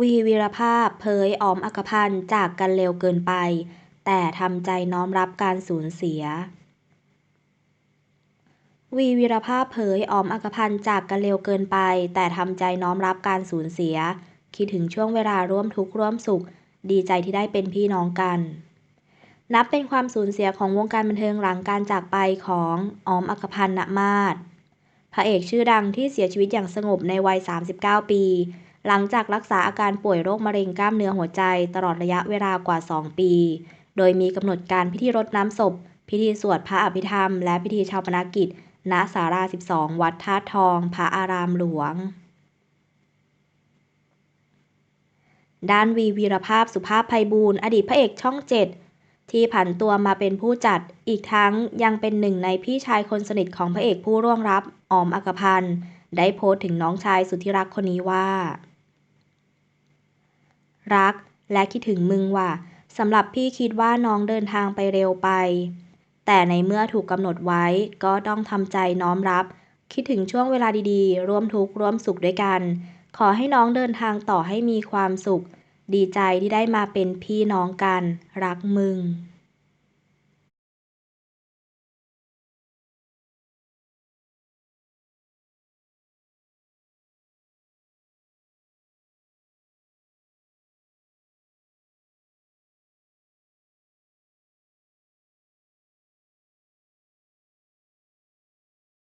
วีวีรภาพเผยออมอัครพันธ์จากกันเร็วเกินไป แต่ทำใจน้อมรับการสูญเสีย วีวีรภาพเผยออมอัครพันธ์จากกันเร็วเกินไป แต่ทำใจน้อมรับการสูญเสีย คิดถึงช่วงเวลาร่วมทุกข์ร่วมสุข ดีใจที่ได้เป็นพี่น้องกัน นับเป็นความสูญเสียของวงการบันเทิงหลังการจากไปของออมอัครพันธ์ณมาศพระเอกชื่อดังที่เสียชีวิตอย่างสงบในวัย 39 ปี หลังจากรักษาอาการป่วยโรคมะเร็งกล้ามเนื้อหัวใจ ตลอดระยะเวลากว่า 2 ปี โดยมีกำหนดการพิธีรดน้ำศพ พิธีสวดพระอภิธรรม และพิธีชาปนากิจ ณศาลา 12 วัดธาตุทอง พระอารามหลวง ด้านวีวีรภาพสุภาพไพบูลอดีตพระเอกช่องเจ็ดที่ผันตัวมาเป็นผู้จัด อีกทั้งยังเป็นหนึ่งในพี่ชายคนสนิทของพระเอกผู้ร่วงรับ ออมอักพันธ์ ได้โพสต์ถึงน้องชายสุดที่รักคนนี้ว่า รักและคิดถึงมึงว่ะสำหรับพี่คิดว่าน้องเดินทางไปเร็วไป แต่ในเมื่อถูกกำหนดไว้ก็ต้องทำใจน้อมรับ คิดถึงช่วงเวลาดีๆ ร่วมทุกข์ร่วมสุขด้วยกัน ขอให้น้องเดินทางต่อให้มีความสุข ดีใจที่ได้มาเป็นพี่น้องกัน รักมึง